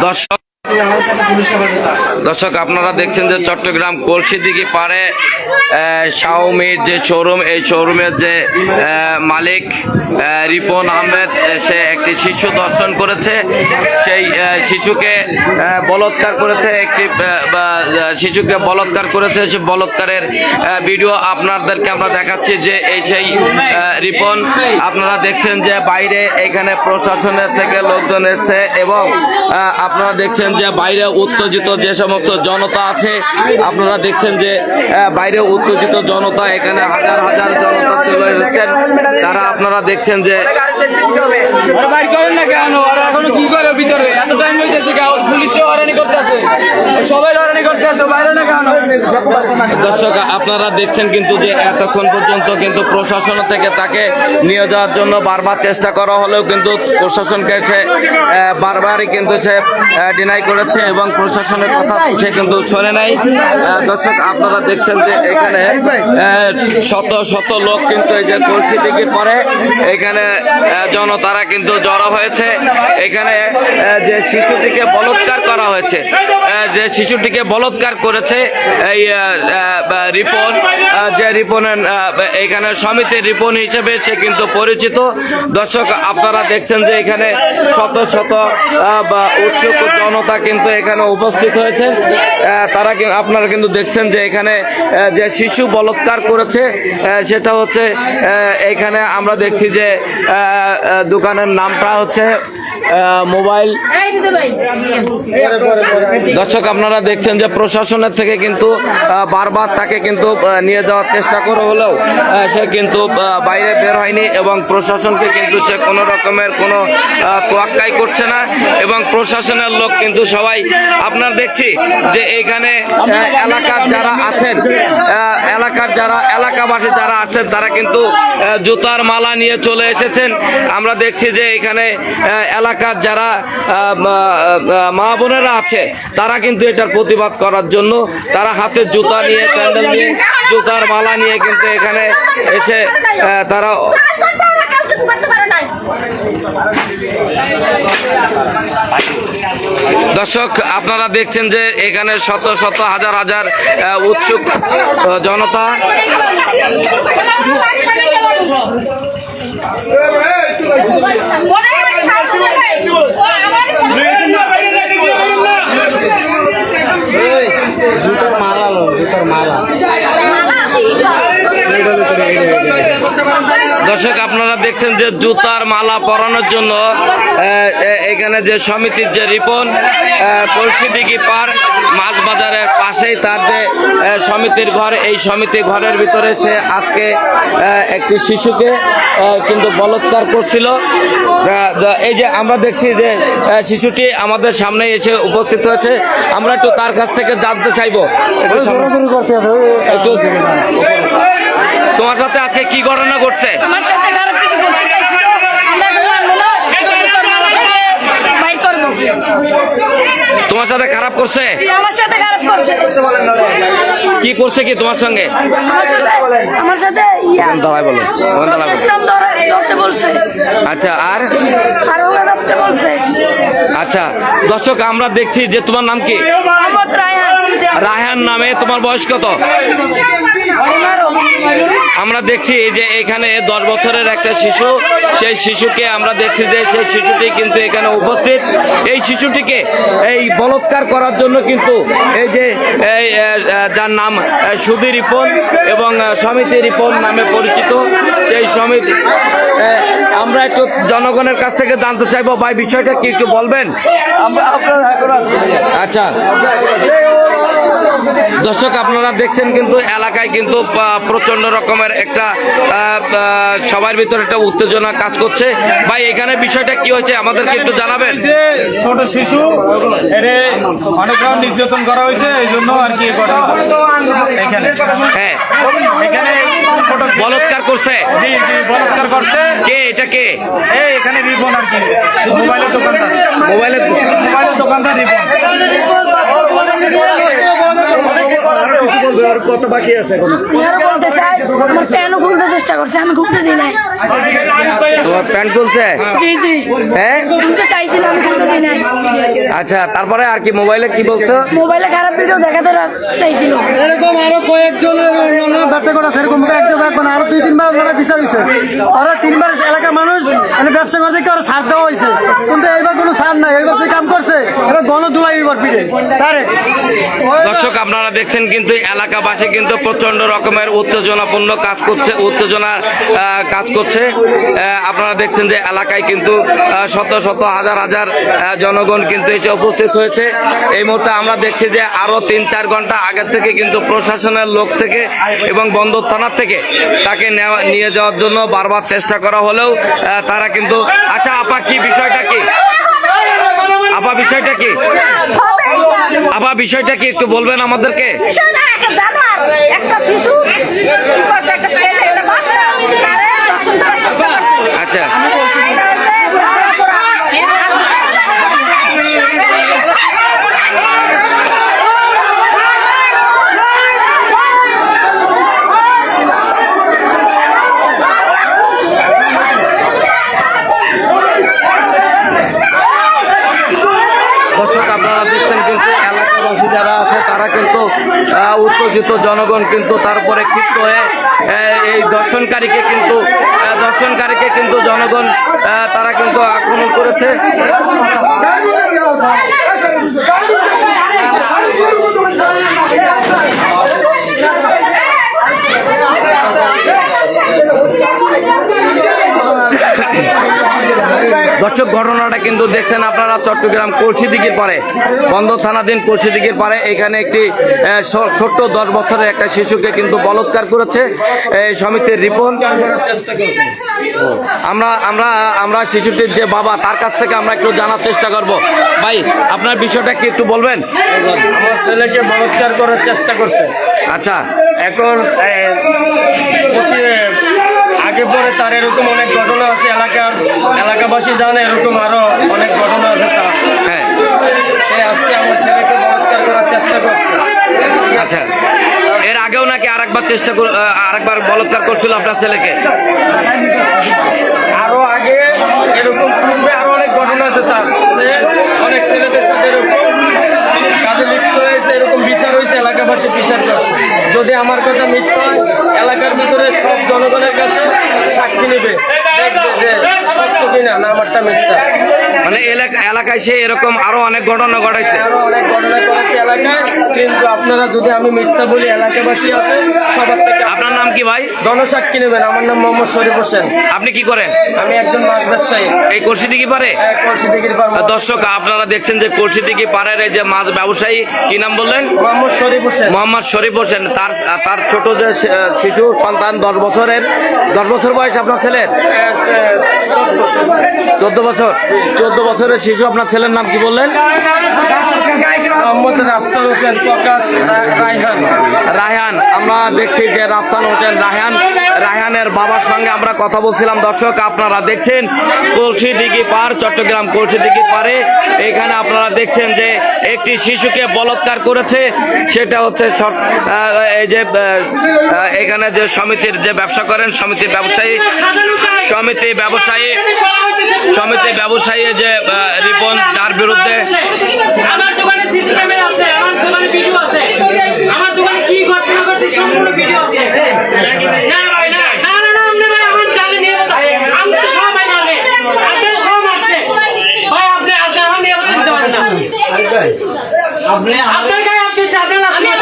দর্শক দর্শক, আপনারা দেখছেন যে চট্টগ্রাম কলসিদিঘি পারে শাওমির যে শোরুম এই শোরুমের যে মালিক রিপন আহমেদ সে একটি শিশু দর্শন করেছে। সেই শিশুকে বলৎকার করেছে, একটি শিশুকে বলৎকার করেছে। সে বলৎকারের ভিডিও আপনাদেরকে আমরা দেখাচ্ছি যে এই সেই রিপন, আপনারা দেখছেন যে বাইরে এখানে প্রশাসনের থেকে লোকজন এসেছে এবং আপনারা দেখছেন যে বাইরে উত্তেজিত যে সমস্ত জনতা আছে, আপনারা দেখছেন যে বাইরে উত্তেজিত জনতা, এখানে হাজার হাজার জনতা চলে এসেছেন। তারা আপনারা দেখছেন যে টাইম হইতেছে কেন পুলিশে হয়রানি করতেছে। সবাই হয়রানি করতেছে, বাইরে না কেন? দর্শক, আপনারা দেখছেন কিন্তু যে এতক্ষণ পর্যন্ত কিন্তু প্রশাসন থেকে তাকে নিয়ে যাওয়ার জন্য বারবার চেষ্টা করা হলেও কিন্তু প্রশাসনকে সে বারবারই কিন্তু সে ডিনাই করেছে এবং প্রশাসনের কথা সে কিন্তু শোনে নাই। দর্শক, আপনারা দেখছেন যে এখানে শত শত লোক কিন্তু এই যে কলসি দিকে পরে এখানে জনতারা কিন্তু জড়ো হয়েছে। এখানে যে শিশুটিকে বলৎকার করা হয়েছে। যে শিশুটিকে বলৎকার করেছে, এই রিপন যে রিপনের এখানে সমিতির রিপন হিসেবে সে কিন্তু পরিচিত। দর্শক, আপনারা দেখছেন যে এখানে শত শত বা, উৎসুক জনতা কিন্তু এখানে উপস্থিত হয়েছে। তারা আপনারা কিন্তু দেখছেন যে এখানে যে শিশু বলৎকার করেছে সেটা হচ্ছে এখানে আমরা দেখছি যে দোকানের নামটা হচ্ছে মোবাইল। দর্শক আপনারা দেখছেন যে প্রশাসনের থেকে কিন্তু বারবার তাকে কিন্তু নিয়ে যাওয়ার চেষ্টা করে হলেও সে কিন্তু বাইরে বের হয়নি এবং প্রশাসনকে কিন্তু সে কোনো রকমের কোনো তোয়াক্কাই করছে না এবং প্রশাসনের লোক কিন্তু সবাই আপনার দেখছি যে এইখানে এলাকার যারা আছেন এলাকার যারা এলাকাবাসী যারা আছেন তারা কিন্তু জুতার মালা নিয়ে চলে এসেছেন। আমরা দেখছি যে এখানে আহ, এলাকার যারা মা- বোনেরা আছে, তারা কিন্তু এটার প্রতিবাদ করার জন্য তারা হাতে জুতা নিয়ে, স্যান্ডেল নিয়ে, জুতার মালা নিয়ে কিন্তু এখানে এসে তারা দর্শক, আপনারা দেখছেন যে এখানে শত শত হাজার হাজার উৎসুক দর্শক আপনারা দেখছেন যে জুতার মালা পরানোর জন্য এখানে যে সমিতির যে রিপন কলসিডিগি পার? মাছ বাজারের পাশেই তার যে সমিতির ঘর এই সমিতি ঘরের ভিতরে সে আজকে আহ, একটি শিশুকে আহ, কিন্তু বলৎকার করছিল। আহ, এই যে আমরা দেখছি যে শিশুটি আমাদের সামনে এসে উপস্থিত হয়েছে। আমরা একটু তার কাছ থেকে জানতে চাইব। তোমার সাথে আজকে কি ঘটনা ঘটছে? আমার সাথে খারাপ কিছু করতে চাইছিল আমরা তো মানবো না জুতোর মালা পরে বাইর করব তোমার সাথে খারাপ করছে? আমার সাথে খারাপ করছে। কি করছে কি তোমার সঙ্গে? আমার সাথে ইয়া। দাঁড়াই বলো ওখানে দাঁড়াই বলো। প্রচেষ্টাম ধরে- ধরতে বলছে। আচ্ছা আর? আর ধরতে বলছে। আচ্ছা দর্শক আমরা দেখছি যে তোমার নাম কি? মোহাম্মদ রায়হান। রায়হান নামে তোমার বয়স কত? আমরা দেখছি যে এখানে দশ বছরের একটা শিশু সেই শিশুকে আমরা দেখছি যে সেই শিশুটি কিন্তু এখানে উপস্থিত। এই শিশুটিকে এই বলৎকার করার জন্য কিন্তু এই যে এই যার নাম সুধীর রিপন এবং সমিতি রিপন নামে পরিচিত। সেই সমিতি আমরা একটু জনগণের কাছ থেকে জানতে চাইব। ভাই বিষয়টা কি একটু বলবেন? আচ্ছা। দর্শক আপনারা দেখছেন কিন্তু এলাকায় কিন্তু প্রচণ্ড রকমের একটা সবার ভিতরে একটা উত্তেজনা কাজ করছে। ভাই এখানে বিষয়টা কি হয়েছে? আমাদেরকে একটু জানাবেন। যে ছোট শিশু এরে অনেক নির্যাতন করা হয়েছে এই জন্য আর কি এখানে। হ্যাঁ। এখানে বলৎকার করছে? জি জি বলাৎকার করছে। কে এটা কে? এই এখানে রিপন আর কি। মোবাইলের দোকানদার। মোবাইলে মোবাইলের দোকানদার রিপন। কত বাকি আছে এখন? বলতে চাই আমার প্যানও খুলতে চেষ্টা করছে আমি খুলতে দিই নাই। তোমার প্যান্ট খুলছে? জি জি। হ্যাঁ? খুলতে চাইছিলাম খুলতে দিই নাই। আচ্ছা তারপরে আর কি মোবাইলে কি বলছো? মোবাইলে খারাপ ভিডিও দেখাতে চাইছিল। এরকম আরও কয়েকজনের ব্যবসা করা সেরকম আরও দুই তিনবার মানে বিচার হয়েছে। ওরা তিনবার এলাকার মানুষ মানে ব্যবসা করতে ওরা ছাড় দেওয়া হয়েছে। কিন্তু এইবার দর্শক, আপনারা দেখছেন কিন্তু এলাকাবাসী কিন্তু প্রচণ্ড রকমের উত্তেজনাপূর্ণ কাজ করছে, উত্তেজনা কাজ করছে। আপনারা দেখছেন যে এলাকায় কিন্তু শত শত, হাজার হাজার জনগণ কিন্তু এসে উপস্থিত হয়েছে। এই মুহূর্তে আমরা দেখছি যে আরও তিন, চার ঘণ্টা আগের থেকে কিন্তু প্রশাসনের লোক থেকে এবং বন্দর থানার থেকে তাকে নিয়ে যাওয়ার জন্য বারবার চেষ্টা করা হলেও তারা কিন্তু আচ্ছা আপা, কি বিষয়টা কি? আপা বিষয়টা কি? আবার বিষয়টা কি একটু বলবেন আমাদেরকে? একটা শিশু একটা ছেলে একটা বাচ্চা তারে দর্শন করার চেষ্টা করছে আচ্ছা এটা হচ্ছে দর্শক আপনারা দেখছেন কিন্তু এলাকাবাসী যারা আছে তারা কিন্তু আহ, উত্তেজিত জনগণ কিন্তু তারপরে ক্ষিপ্ত হয়ে এই দর্শনকারীকে কিন্তু দর্শনকারীকে কিন্তু জনগণ তারা কিন্তু আক্রমণ করেছে। দর্শক ঘটনাটা কিন্তু দেখছেন আপনারা চট্টগ্রাম কলসিদিঘির পারে বন্দর থানাধীন কলসিদিঘির পারে এখানে একটি ছোট্ট দশ বছরের একটা শিশুকে কিন্তু বলৎকার করেছে এই সমিতির রিপন। আমরা আমরা আমরা শিশুটির যে বাবা তার কাছ থেকে আমরা একটু জানার চেষ্টা করব। ভাই আপনার বিষয়টা কি একটু বলবেন? আমার ছেলেকে বলৎকার করার চেষ্টা করছে। আচ্ছা। এখন আগে পরে তার এরকম অনেক ঘটনা আছে এলাকার এলাকাবাসী জানে এরকম আরও অনেক ঘটনা আছে তার। হ্যাঁ। আজকে আমার ছেলেকে বলৎকার করার চেষ্টা করছে। আচ্ছা এর আগেও নাকি আরেকবার চেষ্টা আরেকবার বলৎকার করছিল আপনার ছেলেকে? আরও আগে এরকম পূর্বে আরও অনেক ঘটনা আছে তার। অনেক ছেলেদের সাথে এরকম কাজে লিপ্ত হয়েছে এরকম বিচার হয়েছে এলাকাবাসী বিচার করছে। যদি আমার কথা মিথ্যা হয় এলাকার ভিতরে সব জনগণের নেবে। কিনা না আমারটা মিথ্যা। মানে এলাকা এলাকায় সে এরকম আরও অনেক ঘটনা ঘটাইছে। আরও অনেক ঘটনা করেছে এলাকায়। কিন্তু আপনারা যদি আমি মিথ্যা বলি এলাকাবাসী আছে সবার থেকে আপনার নাম কি ভাই? নেবেন। আমার নাম মোহাম্মদ শরীফ হোসেন। আপনি কি করেন? আমি একজন মাছ ব্যবসায়ী। এই কলসিটি কি পারে? কলসি দিঘির পার? দর্শক আপনারা দেখছেন যে কলসিটি কি পাড়ের যে মাছ ব্যবসায়ী কি নাম বললেন? মোহাম্মদ শরীফ হোসেন। মোহাম্মদ শরীফ হোসেন তার তার ছোট যে শিশু সন্তান দশ বছরের দশ বছর বয়স আপনার ছেলের? চোদ্দ বছর। চোদ্দ বছরের শিশু আপনার ছেলের নাম কি বললেন? মোহাম্মদ রাফসান হোসেন প্রকাশ রায়হান। রায়হান, আমরা দেখছি যে রাফসান হোসেন রায়হান, রায়হানের বাবার সঙ্গে আমরা কথা বলছিলাম। দর্শক, আপনারা দেখছেন কলসি দিঘি পার, চট্টগ্রাম কলসি দিঘি পারে। এখানে আপনারা দেখছেন যে একটি শিশুকে বলৎকার করেছে। সেটা হচ্ছে এই যে এখানে যে সমিতির যে ব্যবসা করেন, সমিতির ব্যবসায়ী সমিতি ব্যবসায়ী সমিতি ব্যবসায়ী যে রিপন যার বিরুদ্ধে সিসি ক্যামেরা আছে আমার দোকানে ভিডিও আছে। আমার দোকানে কি করছে না করছে সম্পূর্ণ ভিডিও আছে। না ভাই না। না না না আপনি ভাই আমার জালে নিয়ে আমি তো সব ভাই আপনি সব আছে ভাই আপনি আপনি আমার নিয়ে বসে দিতে পারেন না। আপনি আপনার লাগছে পুলিশের গায়ে লাগছে আহ,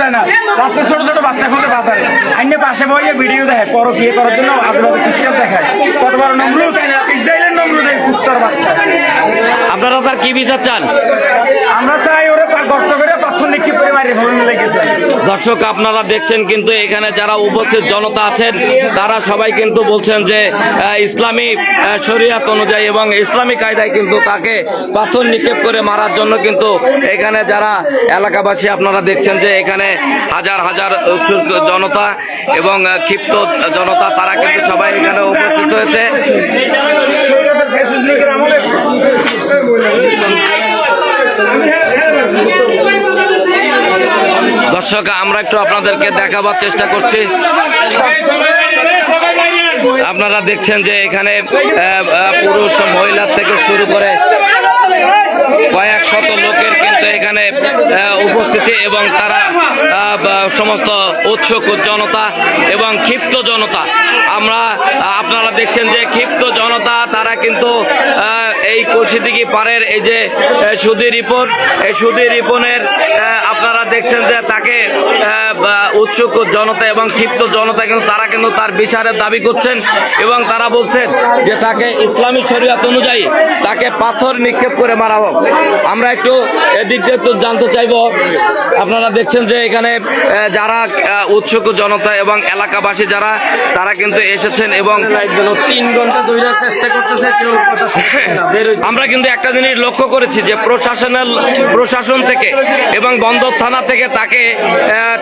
ফোন করে যে ঘরেও দেয় না। রাত্রে ছোট ছোট বাচ্চা খুঁজে বাজারে আইনে পাশে বইয়ে ভিডিও দেখে পর বিয়ে করার জন্য আজেবাজে পিকচার দেখায়। কতবার নমরুদ? ইসরায়েলের নমরুদ এই কুত্তর বাচ্চা। আপনারা তার কি বিচার চান? আমরা চাই ওরে পা- গর্ত করে পাথর নিক্ষেপ করে মারি ফেলানো লেগেছে দর্শক, আপনারা দেখছেন কিন্তু এখানে যারা উপস্থিত জনতা আছেন, তারা সবাই কিন্তু বলছেন যে ইসলামী শরিয়াত অনুযায়ী এবং ইসলামী কায়দায় কিন্তু তাকে পাথর নিক্ষেপ করে মারার জন্য কিন্তু এখানে যারা এলাকাবাসী, আপনারা দেখছেন যে এখানে হাজার হাজার জনতা এবং ক্ষিপ্ত জনতা, তারা কিন্তু সবাই এখানে উপস্থিত হয়েছে। দর্শক, আমরা একটু আপনাদেরকে দেখাবার চেষ্টা করছি। আপনারা দেখছেন যে এখানে পুরুষ মহিলার থেকে শুরু করে কয়েক শত লোকের কিন্তু এখানে উপস্থিতি এবং তারা সমস্ত উৎসুক জনতা এবং ক্ষিপ্ত জনতা। আমরা আপনারা দেখছেন যে ক্ষিপ্ত জনতা, তারা কিন্তু এই কলসিদিঘি পাড়ের এই যে সুধী রিপন, এই সুধী রিপনের আপনারা দেখছেন যে তাকে উৎসুক জনতা এবং ক্ষিপ্ত জনতা কিন্তু তারা কিন্তু তার বিচারের দাবি করছেন এবং তারা বলছেন যে তাকে ইসলামী শরীয়ত অনুযায়ী তাকে পাথর নিক্ষেপ করে মারা হোক। আমরা একটু এদিক দিয়ে তো জানতে চাইব, আপনারা দেখছেন যে এখানে যারা উৎসুক জনতা এবং এলাকাবাসী যারা, তারা কিন্তু এসেছেন এবং তিন ঘণ্টা ধরে চেষ্টা করতেছে, কেউ কথা আমরা কিন্তু একটা জিনিস লক্ষ্য করেছি যে প্রশাসনাল প্রশাসন থেকে এবং বন্দর থানা থেকে তাকে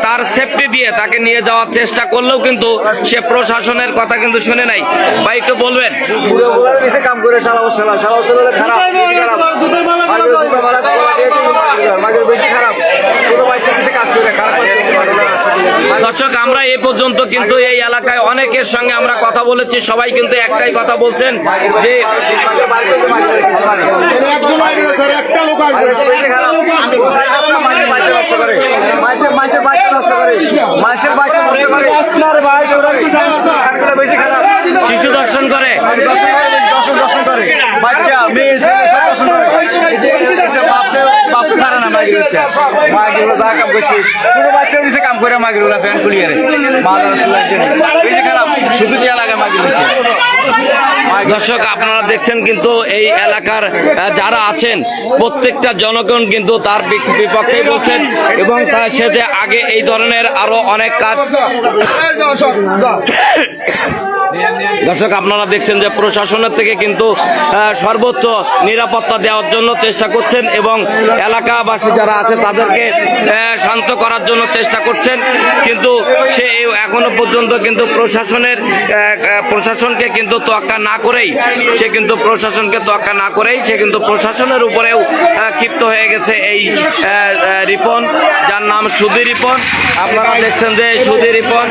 তার সেফটি দিয়ে তাকে নিয়ে যাওয়ার চেষ্টা করলেও কিন্তু সে প্রশাসনের কথা কিন্তু শুনে নাই। বা একটু বলবেন? কাম করে খারাপ মাঝে জুতা মারা গলা দিয়ে দিল মাঝে- মাঝে বেশি খারাপ ছোট বাচ্চা নিচে কাজ করে খারাপ দর্শক আমরা এই পর্যন্ত কিন্তু এই এলাকায় অনেকের সঙ্গে আমরা কথা বলেছি সবাই কিন্তু একটাই কথা বলছেন যে শিশু দর্শন করে দর্শন করে দর্শন দর্শন করে বাচ্চা মেয়ে দর্শন করে মাগির হচ্ছে মাগির যা কাম করছে। ছোট বাচ্চা দিছে কাম করে মাগির ওরা প্যান্ট খুলিয়ে রে মা বেশি খারাপ শুধু যে এলাকায় মাগির হচ্ছে দর্শক আপনারা দেখছেন কিন্তু এই এলাকার যারা আছেন প্রত্যেকটা জনগণ কিন্তু তার বিপক্ষে বলছেন এবং তা- সে যে আগে এই ধরনের আরও অনেক কাজ দর্শক, আপনারা দেখছেন যে প্রশাসনের থেকে কিন্তু সর্বোচ্চ নিরাপত্তা দেওয়ার জন্য চেষ্টা করছেন এবং এলাকাবাসী যারা আছে তাদেরকে শান্ত করার জন্য চেষ্টা করছেন। কিন্তু সে এখনও পর্যন্ত কিন্তু প্রশাসনের প্রশাসনকে কিন্তু তোয়াক্কা না করেই, সে কিন্তু প্রশাসনকে তোয়াক্কা না করেই সে কিন্তু প্রশাসনের উপরেও ক্ষিপ্ত হয়ে গেছে এই রিপন। যার নাম সুধী রিপন। আপনারা দেখছেন যে সুধী রিপন।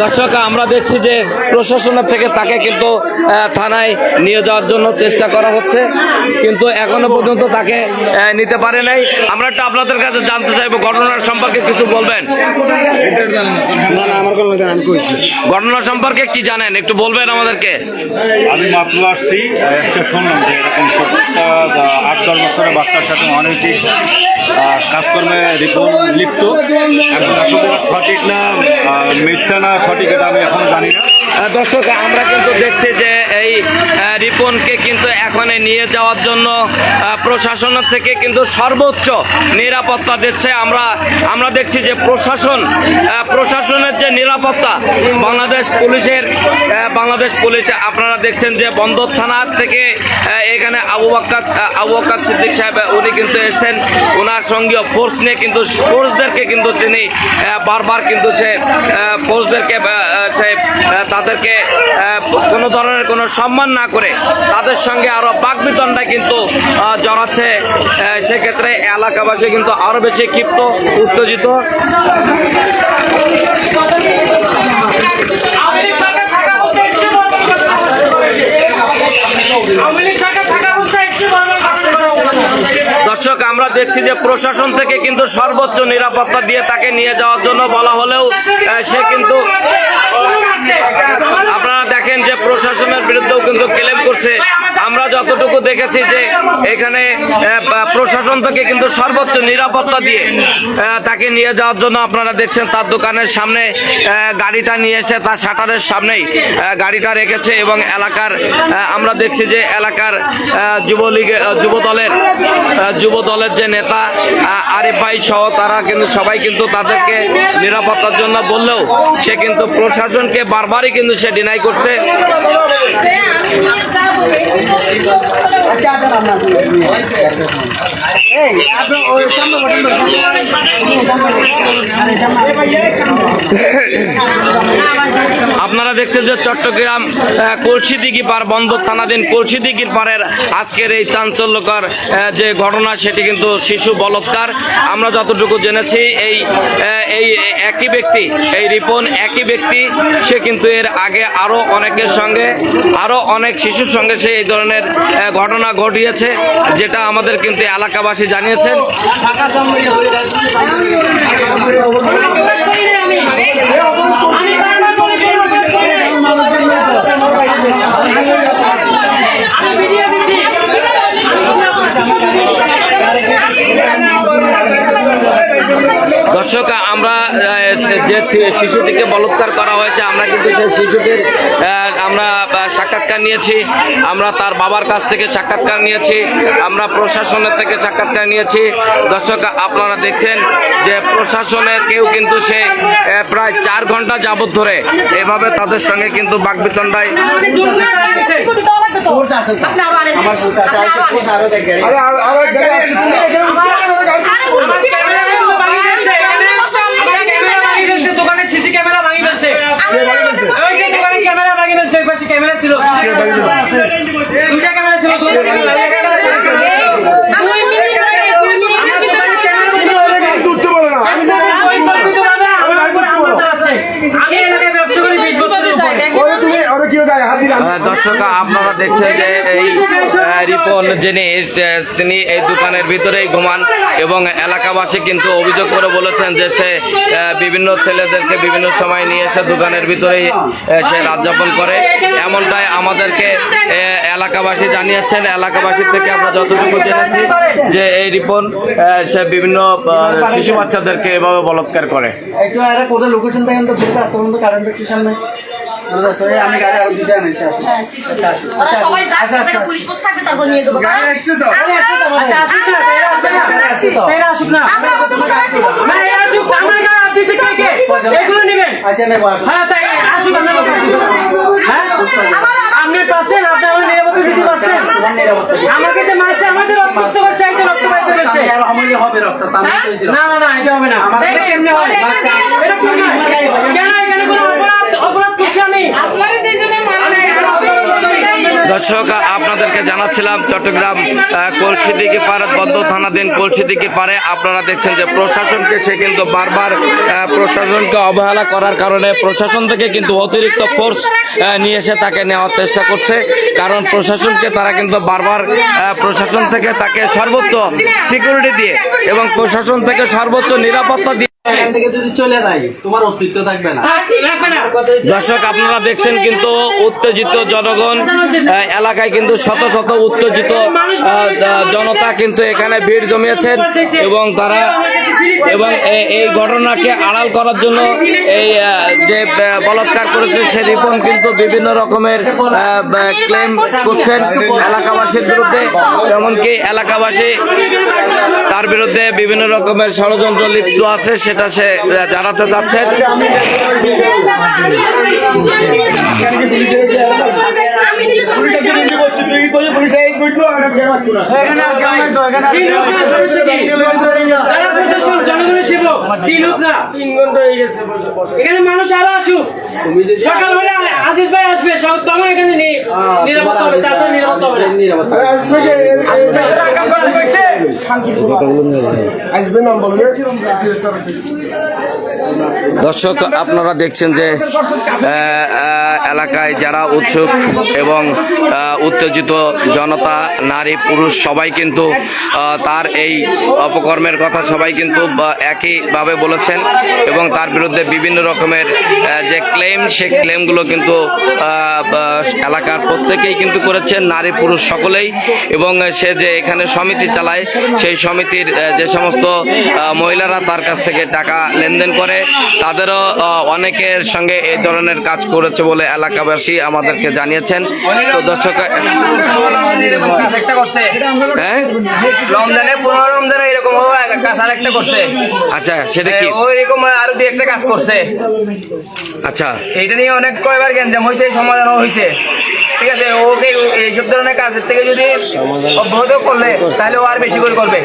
দর্শক আমরা দেখছি যে প্রশাসনের থেকে তাকে কিন্তু থানায় নিয়ে যাওয়ার জন্য চেষ্টা করা হচ্ছে কিন্তু এখনও পর্যন্ত তাকে নিতে পারে নাই। আমরা একটু আপনাদের কাছে জানতে চাইব ঘটনার সম্পর্কে কিছু বলবেন? ঘটনা সম্পর্কে কি জানেন? একটু বলবেন আমাদেরকে। আমি মাত্র আসছি শুনলাম যে এরকম আট দশ বছরের বাচ্চার সাথে অনৈতিক আহ, কাজকর্মে রিপন লিপ্ত। এখন আসলে সঠিক না মিথ্যা না, সঠিক এটা আমি এখন জানি না। দর্শক, আমরা কিন্তু দেখছি যে এই রিপনকে কিন্তু এখানে নিয়ে যাওয়ার জন্য প্রশাসনের থেকে কিন্তু সর্বোচ্চ নিরাপত্তা দিচ্ছে। আমরা আমরা দেখছি যে প্রশাসন প্রশাসনের যে নিরাপত্তা, বাংলাদেশ পুলিশের বাংলাদেশ পুলিশ আপনারা দেখছেন যে বন্দর থানার থেকে এখানে আবু বাক্কার আহ, আবু বাক্কার সিদ্দিক সাহেব উনি কিন্তু এসেছেন। ওনার সঙ্গে ফোর্স নিয়ে কিন্তু ফোর্সদেরকে কিন্তু চিনি বারবার কিন্তু সে ফোর্সদেরকে সে তাদেরকে কোনো ধরনের কোনো সম্মান না করে তাদের সঙ্গে আরও বাকবিতণ্ডা কিন্তু জড়াচ্ছে। সেক্ষেত্রে এলাকাবাসী কিন্তু আরও বেশি ক্ষিপ্ত উত্তেজিত আওয়ামী লীগ সরকার থাকা অবস্থায় একটু বড় ঘটনা ঘটেছে। আওয়ামী লীগ সরকার থাকা অবস্থায় একটু বড় ঘটনা ঘটেছে। দর্শক আমরা দেখছি যে প্রশাসন থেকে কিন্তু সর্বোচ্চ নিরাপত্তা দিয়ে তাকে নিয়ে যাওয়ার জন্য বলা হলেও সে কিন্তু আপনারা দেখেন যে প্রশাসনের বিরুদ্ধেও কিন্তু ক্লেম করছে। আমরা যতটুকু দেখেছি যে এখানে প্রশাসন থেকে কিন্তু সর্বোচ্চ নিরাপত্তা দিয়ে তাকে নিয়ে যাওয়ার জন্য আপনারা দেখছেন তার দোকানের সামনে গাড়িটা নিয়ে এসে তার শাটারের সামনেই গাড়িটা রেখেছে এবং এলাকার আমরা দেখছি যে এলাকার আহ, যুবলীগ আহ, যুব দলের যুব দলের যে নেতা আরিফ ভাই সহ তারা কিন্তু সবাই কিন্তু তাদেরকে নিরাপত্তার জন্য বললেও সে কিন্তু প্রশাসনকে বারবারই কিন্তু সে ডিনাই করছে। আচ্ছা আচ্ছা আপনারা দেখছেন যে চট্টগ্রাম কলসিদিঘি পার, বন্দর থানাধীন কলসিদিঘির পারের আজকের এই চাঞ্চল্যকর যে ঘটনা, সেটি কিন্তু শিশু বলৎকার। আমরা যতটুকু জেনেছি, এই এই একই ব্যক্তি, এই রিপন একই ব্যক্তি, সে কিন্তু এর আগে আরও অনেকের সঙ্গে আরও অনেক শিশুর সঙ্গে সে এই ধরনের ঘটনা ঘটিয়েছে, যেটা আমাদের কিন্তু এলাকাবাসী জানিয়েছেন। ভিডিও দিচ্ছি দর্শক আমরা যে শিশুটিকে বলৎকার করা হয়েছে আমরা কিন্তু সেই শিশুটির আমরা সাক্ষাৎকার নিয়েছি আমরা তার বাবার কাছ থেকে সাক্ষাৎকার নিয়েছি আমরা প্রশাসনের থেকে সাক্ষাৎকার নিয়েছি দর্শক আপনারা দেখছেন যে প্রশাসনের কেউ কিন্তু সে প্রায় চার ঘণ্টা যাবত ধরে এভাবে তাদের সঙ্গে কিন্তু বাগবিতণ্ডায় আমার ক্যামেরাগুলো ভাঙি ফেলছে, এখানে আমার ক্যামেরা ভাঙি ফেলছে, দোকানে সিসি ক্যামেরা ভাঙি ফেলছে ওই যে দোকানে ক্যামেরা ভাঙি ফেলছে ওই পাশে ক্যামেরা ছিল দুইটা ক্যামেরা ছিল দুইটা ক্যামেরা দর্শক আপনারা দেখছেন যে এই রিপন যিনি তিনি এই দোকানের ভিতরেই ঘুমান এবং এলাকাবাসী কিন্তু অভিযোগ করে বলেছেন যে সে বিভিন্ন ছেলেদেরকে বিভিন্ন সময় নিয়ে এসে দোকানের ভিতরেই সে রাত যাপন করে। এমনটাই আমাদেরকে এলাকাবাসী জানিয়েছেন। এলাকাবাসী থেকে আমরা যতটুকু জেনেছি যে এই রিপন সে বিভিন্ন শিশু বাচ্চাদেরকে এভাবে বলৎকার করে। লোকেশন কারেন্ট সামনে। আমি গাড়ি আরও দিতে আনিছি আচ্ছা, আচ্ছা, সবাই যাক আচ্ছা, পুলিশ বসে থাকবে তারপর নিয়ে যাব গাড়ি আসছে তো? গাড়ি আমাদের। আচ্ছা, আসুক না, এরা আসুক না, গাড়ি আসছে তো? এরা আসুক না। আমরা কত কত রাখছি না, এরা আসুক, আমার গায়ে হাত কে কে? এগুলো নেবেন। আচ্ছা, নেব, আসুন। হ্যাঁ, তাই আসুক, আমরা হ্যাঁ? আপনি পাচ্ছেন, আপনি আমার নিরাপত্তা দিতে পারছেন? আমাকে যে মারছে, আমার রক্ত করছে, এই রক্ত বাইতে করছে। আমি আর অমূল্য হবে রক্ত, তা আমি তো বলছিলাম। না, না, না, এটা হবে না। এটা কেমনে হয়? এটা কেমনে কেন এখানে কোনো অপরাধ অপরাধ করছি আমি আমি দর্শক আপনাদেরকে জানাচ্ছিলাম চট্টগ্রাম কলসিদিকে পাড়ে বদ্ধ থানাধীন কলসিদিকে পারে আপনারা দেখছেন যে প্রশাসনকে সে কিন্তু বারবার প্রশাসনকে অবহেলা করার কারণে প্রশাসন থেকে কিন্তু অতিরিক্ত ফোর্স নিয়ে এসে তাকে নেওয়ার চেষ্টা করছে। কারণ প্রশাসনকে তারা কিন্তু বারবার প্রশাসন থেকে তাকে সর্বোচ্চ সিকিউরিটি দিয়ে এবং প্রশাসন থেকে সর্বোচ্চ নিরাপত্তা দিয়ে এখান থেকে যদি চলে যাই তোমার অস্তিত্ব থাকবে না। দর্শক আপনারা দেখছেন কিন্তু উত্তেজিত জনগণ এলাকায় কিন্তু শত শত উত্তেজিত আহ, জনতা কিন্তু এখানে ভিড় জমিয়েছেন এবং তারা এবং এই ঘটনাকে আড়াল করার জন্য এই যে বলাৎকার করেছে সে রিপন কিন্তু বিভিন্ন রকমের ক্লেম করছেন এলাকাবাসীর বিরুদ্ধে। এমনকি এলাকাবাসী তার বিরুদ্ধে বিভিন্ন রকমের ষড়যন্ত্র লিপ্ত আছে সেটা সে জানাতে চাচ্ছেন। আমি সব এখানে মানুষ আরও আসুক আজিজ ভাই আসবে তখন এখানে নিরাপত্তা হবে তাছাড়া নিরাপত্তা হবে দর্শক আপনারা দেখছেন যে এলাকায় যারা উৎসুক এবং উত্তেজিত জনতা নারী, পুরুষ সবাই কিন্তু তার এই অপকর্মের কথা সবাই কিন্তু একইভাবে বলেছেন এবং তার বিরুদ্ধে বিভিন্ন রকমের যে ক্লেম সে ক্লেমগুলো কিন্তু এলাকার প্রত্যেকেই কিন্তু করেছেন, নারী, পুরুষ সকলেই। এবং সে যে এখানে সমিতি চালায়, সেই সমিতির যে সমস্ত মহিলারা তার কাছ থেকে টাকা লেনদেন করে, তাদেরও অনেকের সঙ্গে এই ধরনের কাজ করেছে বলে এলাকাবাসী আমাদেরকে জানিয়েছেন। তো দর্শক একটা করছে। হ্যাঁ? রমজানে পনেরো রমজানে এরকম ও এক- কাজ আর একটা করছে। আচ্ছা সেটা কি? ও এরকম আরও দুই একটা কাজ করছে। আচ্ছা। এইটা নিয়ে অনেক কয়বার গ্যাঞ্জাম হয়েছে সমাধানও হয়েছে ঠিক আছে ওকে এইসব ধরনের কাজের থেকে যদি অব্যাহত করলে তাহলে ও আর বেশি করে করবে।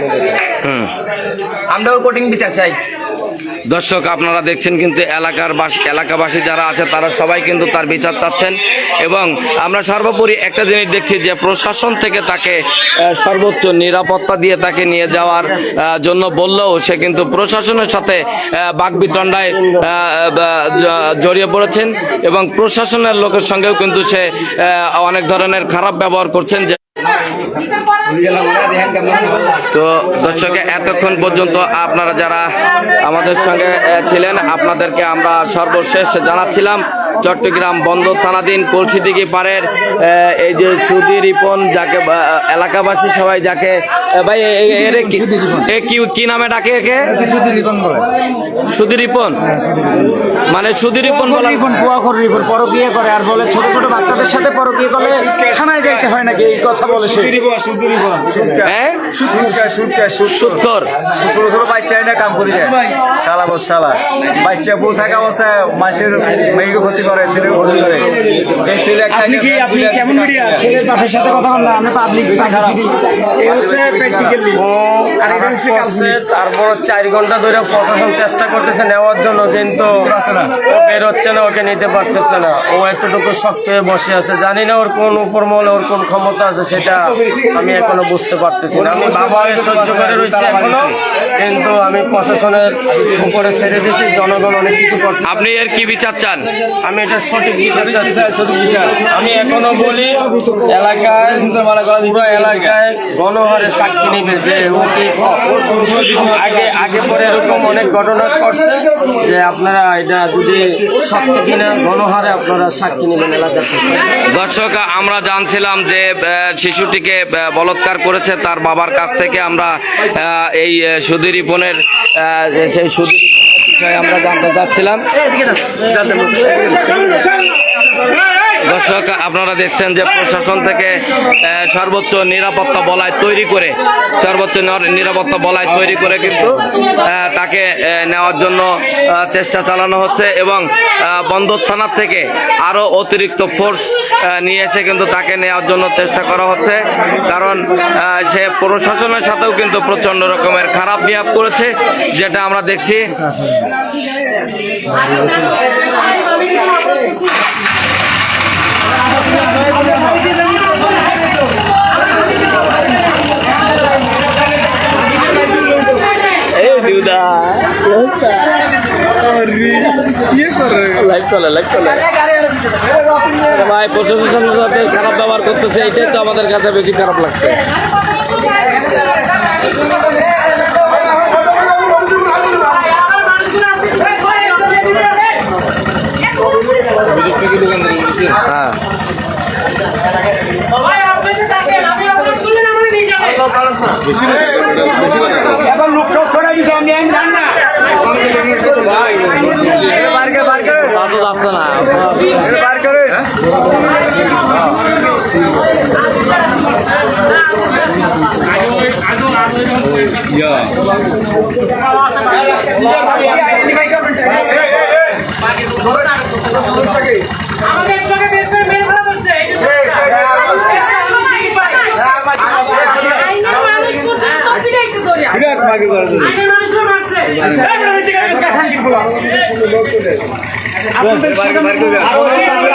হুম। আমরা ওর কোটিং বিচার চাই। দর্শক আপনারা দেখছেন কিন্তু এলাকার বাসী এলাকাবাসী যারা আছে তারা সবাই কিন্তু তার বিচার চাচ্ছেন এবং আমরা সর্বোপরি একটা জিনিস দেখছি যে প্রশাসন থেকে তাকে সর্বোচ্চ নিরাপত্তা দিয়ে তাকে নিয়ে যাওয়ার জন্য বললেও সে কিন্তু প্রশাসনের সাথে আহ, বাকবিতণ্ডায় আহ, বা, জ- জড়িয়ে পড়েছেন এবং প্রশাসনের লোকের সঙ্গেও কিন্তু সে অনেক ধরনের খারাপ ব্যবহার করছেন যে তো দর্শকে এতক্ষণ পর্যন্ত আপনারা যারা আমাদের সঙ্গে ছিলেন আপনাদেরকে আমরা সর্বশেষ জানাচ্ছিলাম চট্টগ্রাম বন্দর থানাধীন কলসিদিঘি পাড়ের এই যে সুধী রিপন যাকে এলাকাবাসী সবাই যাকে ভাই এর কি- কি কি নামে ডাকে একে? সুধী রিপন মানে সুধী রিপন? বলা রিপন। পুয়া করে রিপন পরকিয়ে করে আর বলে ছোট ছোট বাচ্চাদের সাথে পরকিয়ে করলে থানায় যাইতে হয় নাকি? এই কথা বলে সে। হ্যাঁ? সুৎকর ছোট ছোট বাচ্চা এনে কাম করে যায়। শালা বস শালা। বাচ্চা বউ থাকা অবস্থায় মানুষের মেয়েকে ক্ষতি করে ছেলেকে ক্ষতি করে। এই ছেলে একটা আপনি কি আপনি কেমন মিডিয়া ছেলের বাপের সাথে কথা বললাম আমরা পাবলিক পাবলিসিটি এই হচ্ছে প্র্যাকটিক্যালি আর এটা হচ্ছে তারপর চার ঘণ্টা ধরে প্রশাসন চেষ্টা করতেছে নেওয়ার জন্য কিন্তু ও বেরোচ্ছে না ওকে নিতে পারতেছে না। ও এতটুকু শক্ত হয়ে বসে আছে। জানি না ওর কোন উপর মহলে ওর কোন ক্ষমতা আছে সেটা আমি এখনও বুঝতে পারতেছি না। আমি বাবা হয়ে সহ্য করে রয়েছি এখনও। কিন্তু আমি প্রশাসনের উপরে ছেড়ে দিয়েছি জনগণ অনেক কিছু করতে আপনি এর কি বিচার চান? আমি এটা সঠিক বিচার চাচ্ছি। আমি এখনও বলি এলাকায় পুরো এলাকায় গণহারে সাক্ষী নিবে যে আগে আগে পরে এরকম অনেক ঘটনা করছে যে আপনারা এটা যদি সত্যি কিনা গণহারে আপনারা সাক্ষী নেবেন এলাকা থেকে। দর্শক আমরা জানছিলাম যে আহ, শিশুটিকে আহ, বলৎকার করেছে তার বাবার কাছ থেকে আমরা এই সুধীর রিপনের সেই সুধীর বিষয়ে আমরা জানতে চাচ্ছিলাম। দর্শক, আপনারা দেখছেন যে প্রশাসন থেকে সর্বোচ্চ নিরাপত্তা বলয় তৈরি করে, সর্বোচ্চ নিরাপত্তা বলয় তৈরি করে কিন্তু তাকে নেওয়ার জন্য চেষ্টা চালানো হচ্ছে এবং বন্দর থানার থেকে আরও অতিরিক্ত ফোর্স নিয়ে এসে কিন্তু তাকে নেওয়ার জন্য চেষ্টা করা হচ্ছে। কারণ সে প্রশাসনের সাথেও কিন্তু প্রচণ্ড রকমের খারাপ বিহেভ করেছে, যেটা আমরা দেখছি। এই দিদা ভাই প্রশাসনের খারাপ ব্যবহার করতেছে এটাই তো আমাদের কাছে বেশি খারাপ লাগছে। হ্যাঁ ভাই আপনি তো থাকেন আপনি আপনার তুললেন আমাকে নিয়ে যাবেন এখন লোক সব ছড়াই দিছে আমি আমি জানি না যাচ্ছে না বার করে আমাকে এক জায়গায় বের করে মেরে ফেলা করছে এই যে আইনের মানুষ পর্যন্ত পিটাইছে ধরে আপনাদের